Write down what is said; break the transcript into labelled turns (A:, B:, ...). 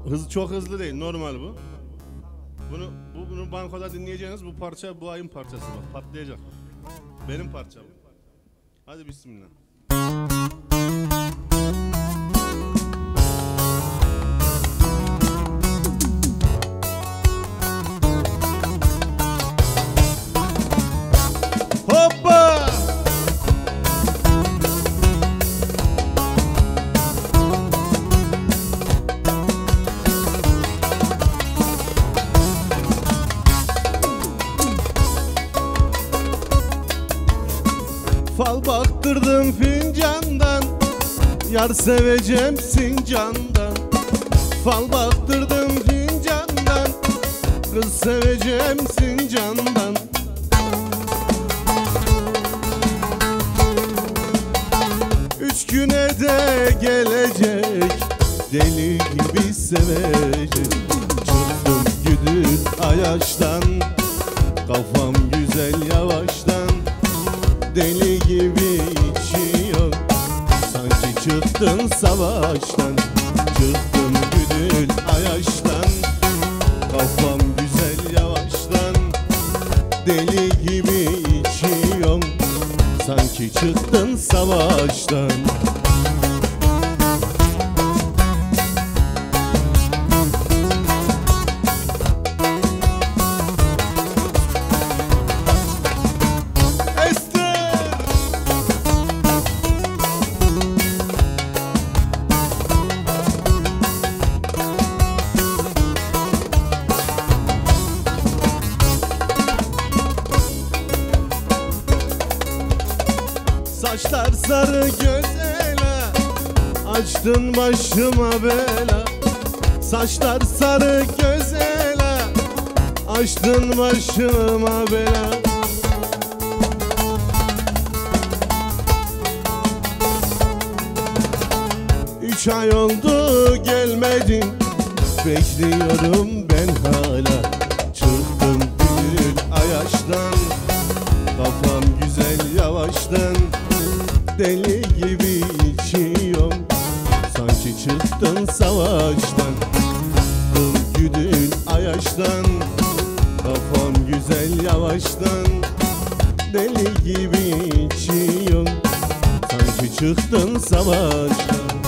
A: Hız çok hızlı değil, normal bu. Bunu bu bunu bankoda dinleyeceğiniz bu parça bu ayın parçası bak patlayacak. Benim parçam. Hadi bismillah. Fal baktırdım fincandan. Yar seveceğim sincandan. Fal baktırdım fincandan. Kız seveceğim sincandan. Üç güne de gelecek. Deli gibi sevecek. Çıktım güdül ayaştan. Kafam çıktın savaştan Çıktım güdül ayaştan. Kafam güzel yavaştan Deli gibi içiyorum. Sanki çıktın savaştan Saçlar sarı gözele Açtın başıma bela. Saçlar sarı gözele Açtın başıma bela. Üç ay oldu gelmedin. Bekliyorum ben hala. Çıktım gül ayaştan Deli gibi içiyorum. Sanki çıktın savaştan Kıl güdül ayaştan Kafam güzel yavaştan. Deli gibi içiyorum. Sanki çıktın savaştan